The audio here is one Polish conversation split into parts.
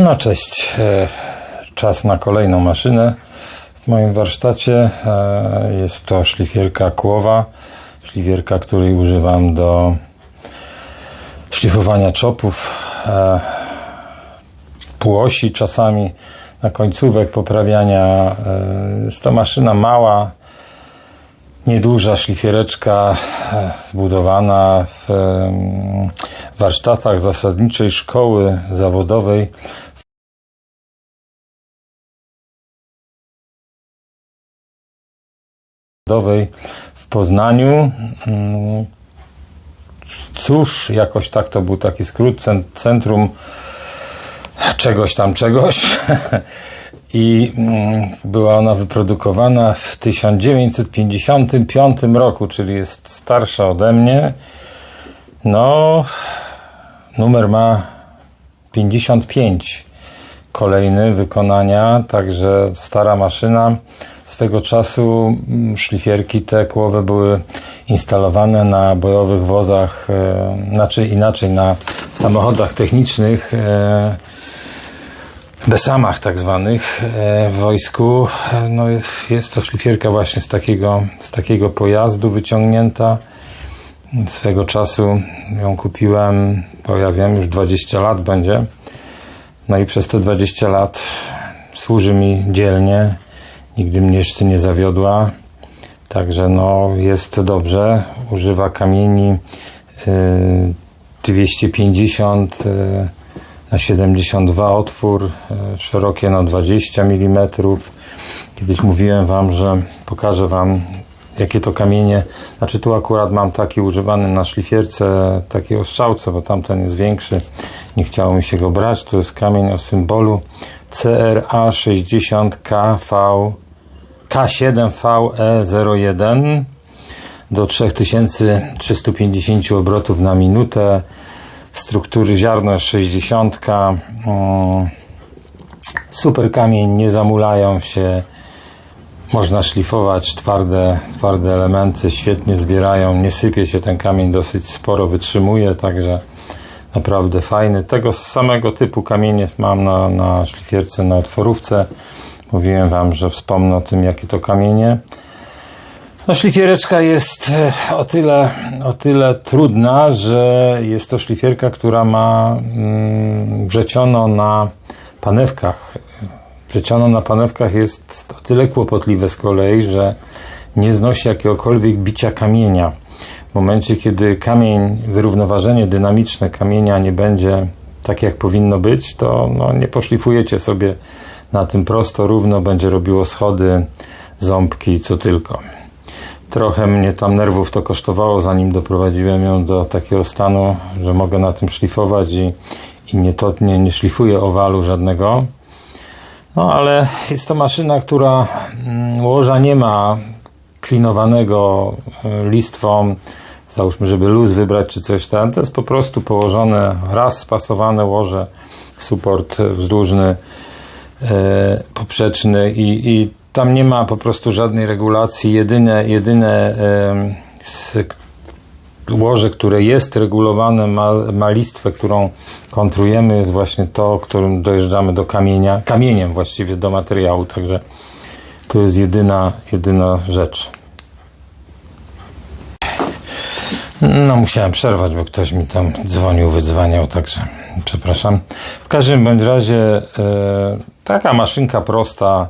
No cześć. E, Czas na kolejną maszynę w moim warsztacie. E, Jest to szlifierka kłowa. Szlifierka, której używam do szlifowania czopów, e, półosi czasami, na końcówek poprawiania. Jest to maszyna mała, nieduża szlifiereczka zbudowana w warsztatach zasadniczej szkoły zawodowej w Poznaniu. Mm, Cóż, jakoś tak to był taki skrót, cen- centrum czegoś tam czegoś. I mm, była ona wyprodukowana w 1955 roku, czyli jest starsza ode mnie. No, numer ma 55 kolejny wykonania, także stara maszyna. Swego czasu mm, szlifierki te kłowe były instalowane na bojowych wozach, e, znaczy inaczej na samochodach technicznych, e, besamach tak zwanych e, w wojsku. No, jest to szlifierka właśnie z takiego, z takiego pojazdu wyciągnięta. Swego czasu ją kupiłem, bo ja wiem, już 20 lat będzie. No i przez te 20 lat służy mi dzielnie. Nigdy mnie jeszcze nie zawiodła. Także no, jest dobrze. Używa kamieni y, 250 y, na 72 otwór, y, szerokie na 20 mm. Kiedyś mówiłem Wam, że pokażę Wam jakie to kamienie. Znaczy tu akurat mam taki używany na szlifierce, taki ostrzałce, bo tamten jest większy. Nie chciało mi się go brać. To jest kamień o symbolu CRA 60 KV K7VE01 do 3350 obrotów na minutę. Struktury ziarno jest 60. Mm, Super kamień, nie zamulają się. Można szlifować twarde, twarde elementy, świetnie zbierają, nie sypie się ten kamień, dosyć sporo wytrzymuje, także naprawdę fajny. Tego samego typu kamienie mam na, na szlifierce, na otworówce. Mówiłem Wam, że wspomnę o tym, jakie to kamienie. No, szlifiereczka jest e, o tyle, o tyle trudna, że jest to szlifierka, która ma mm, wrzeciono na panewkach. Wrzeciono na panewkach jest o tyle kłopotliwe z kolei, że nie znosi jakiegokolwiek bicia kamienia. W momencie, kiedy kamień, wyrównoważenie dynamiczne kamienia nie będzie tak, jak powinno być, to no, nie poszlifujecie sobie na tym prosto, równo, będzie robiło schody, ząbki, co tylko. Trochę mnie tam nerwów to kosztowało, zanim doprowadziłem ją do takiego stanu, że mogę na tym szlifować i, i nie, to, nie, nie szlifuję owalu żadnego. No ale jest to maszyna, która mm, łoża nie ma klinowanego y, listwą, załóżmy, żeby luz wybrać czy coś tam. To jest po prostu położone, raz spasowane łoże, suport wzdłużny, y, poprzeczny i, i tam nie ma po prostu żadnej regulacji. Jedyne, jedyne s- łoże, które jest regulowane, ma, ma listwę, którą kontrujemy, jest właśnie to, którym dojeżdżamy do kamienia, kamieniem właściwie do materiału, także to jest jedyna, jedyna rzecz. No, musiałem przerwać, bo ktoś mi tam dzwonił, wydzwaniał, także przepraszam. W każdym bądź razie e, taka maszynka prosta,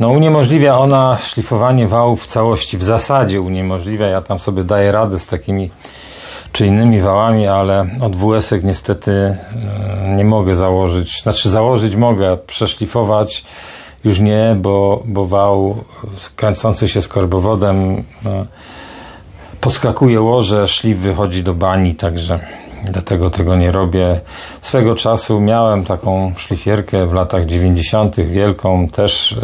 no uniemożliwia ona szlifowanie wałów w całości, w zasadzie uniemożliwia. Ja tam sobie daję radę z takimi czy innymi wałami, ale od WS-ek niestety e, nie mogę założyć. Znaczy założyć mogę, przeszlifować już nie, bo, bo wał kręcący się skorbowodem e, podskakuje łoże, szlif wychodzi do bani, także dlatego tego nie robię. Swego czasu miałem taką szlifierkę w latach 90. wielką, też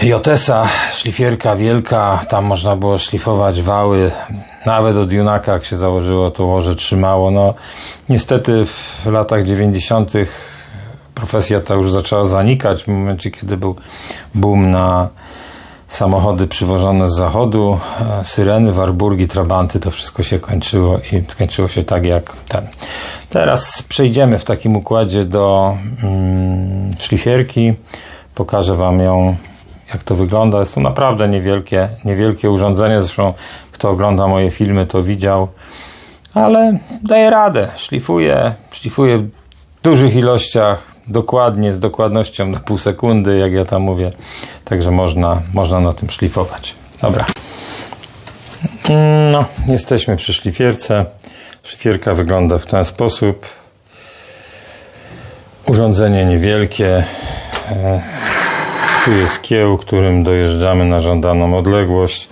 yy, Jotesa, szlifierka wielka, tam można było szlifować wały, nawet od Junaka jak się założyło, to łoże trzymało. No, niestety w latach 90. profesja ta już zaczęła zanikać, w momencie kiedy był boom na samochody przywożone z zachodu, e, syreny, warburgi, trabanty, to wszystko się kończyło i skończyło się tak jak ten. Teraz przejdziemy w takim układzie do mm, szlifierki. Pokażę Wam ją, jak to wygląda. Jest to naprawdę niewielkie, niewielkie urządzenie. Zresztą kto ogląda moje filmy, to widział. Ale daje radę. Szlifuję, szlifuję w dużych ilościach, dokładnie, z dokładnością na pół sekundy, jak ja tam mówię. Także można, można na tym szlifować. Dobra. No, jesteśmy przy szlifierce. Szlifierka wygląda w ten sposób. Urządzenie niewielkie. E, Tu jest kieł, którym dojeżdżamy na żądaną odległość.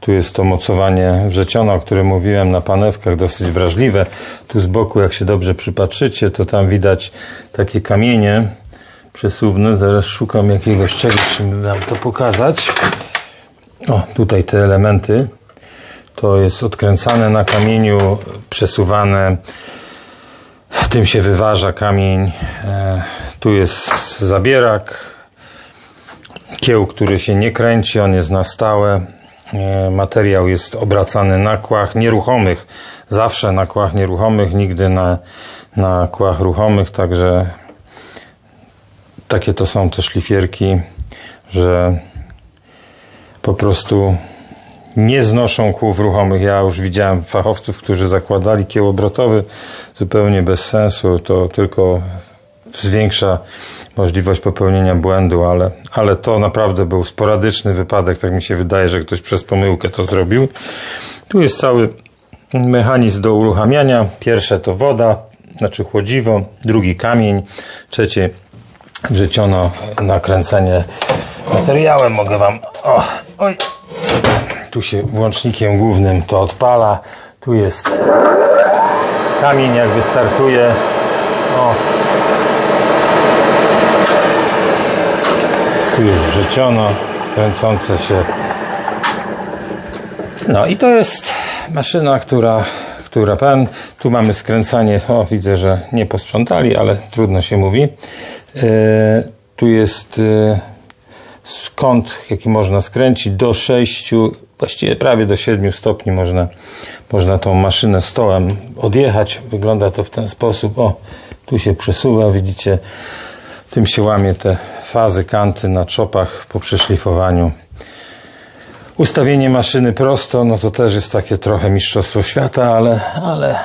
Tu jest to mocowanie wrzeciona, o którym mówiłem na panewkach, dosyć wrażliwe. Tu z boku, jak się dobrze przypatrzycie, to tam widać takie kamienie przesuwne. Zaraz szukam jakiegoś czegoś, żeby wam to pokazać. O, tutaj te elementy. To jest odkręcane na kamieniu, przesuwane. Tym się wyważa kamień. E, Tu jest zabierak. Kieł, który się nie kręci, on jest na stałe. E, Materiał jest obracany na kłach nieruchomych. Zawsze na kłach nieruchomych, nigdy na, na kłach ruchomych. Także takie to są te szlifierki, że po prostu nie znoszą kłów ruchomych. Ja już widziałem fachowców, którzy zakładali kieł obrotowy zupełnie bez sensu. To tylko zwiększa możliwość popełnienia błędu, ale, ale to naprawdę był sporadyczny wypadek. Tak mi się wydaje, że ktoś przez pomyłkę to zrobił. Tu jest cały mechanizm do uruchamiania. Pierwsze to woda, znaczy chłodziwo, drugi kamień, trzecie wrzeciono nakręcenie materiałem. Mogę wam. O, oj. Tu się włącznikiem głównym to odpala. Tu jest kamień, jak wystartuje. O. Tu jest wrzeciono kręcące się. No i to jest maszyna, która, która pan. Tu mamy skręcanie. O, widzę, że nie posprzątali, ale trudno się mówi. E, tu jest e, kąt, jaki można skręcić do 6, właściwie prawie do 7 stopni można, można tą maszynę stołem odjechać. Wygląda to w ten sposób. O, tu się przesuwa, widzicie, tym się łamie te fazy, kanty na czopach po przeszlifowaniu. Ustawienie maszyny prosto, no to też jest takie trochę mistrzostwo świata, ale, ale,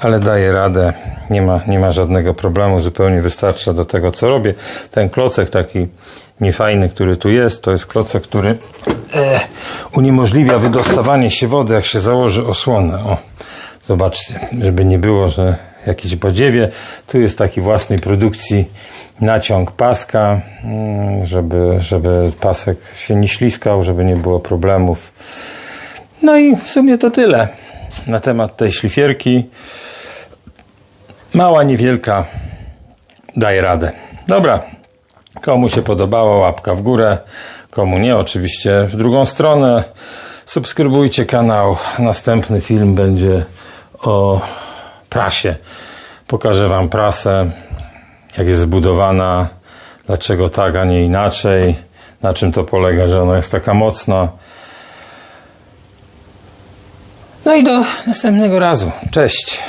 ale daje radę. Nie ma, nie ma żadnego problemu, zupełnie wystarcza do tego, co robię. Ten klocek taki niefajny, który tu jest, to jest klocek, który e, uniemożliwia wydostawanie się wody, jak się założy osłonę. O, zobaczcie, żeby nie było, że jakieś badziewie. Tu jest taki własnej produkcji naciąg paska, mm, żeby, żeby pasek się nie śliskał, żeby nie było problemów. No i w sumie to tyle na temat tej szlifierki. Mała, niewielka, daje radę. Dobra, komu się podobało, łapka w górę, komu nie, oczywiście w drugą stronę. Subskrybujcie kanał. Następny film będzie o prasie. Pokażę Wam prasę, jak jest zbudowana, dlaczego tak, a nie inaczej, na czym to polega, że ona jest taka mocna. No i do następnego razu. Cześć.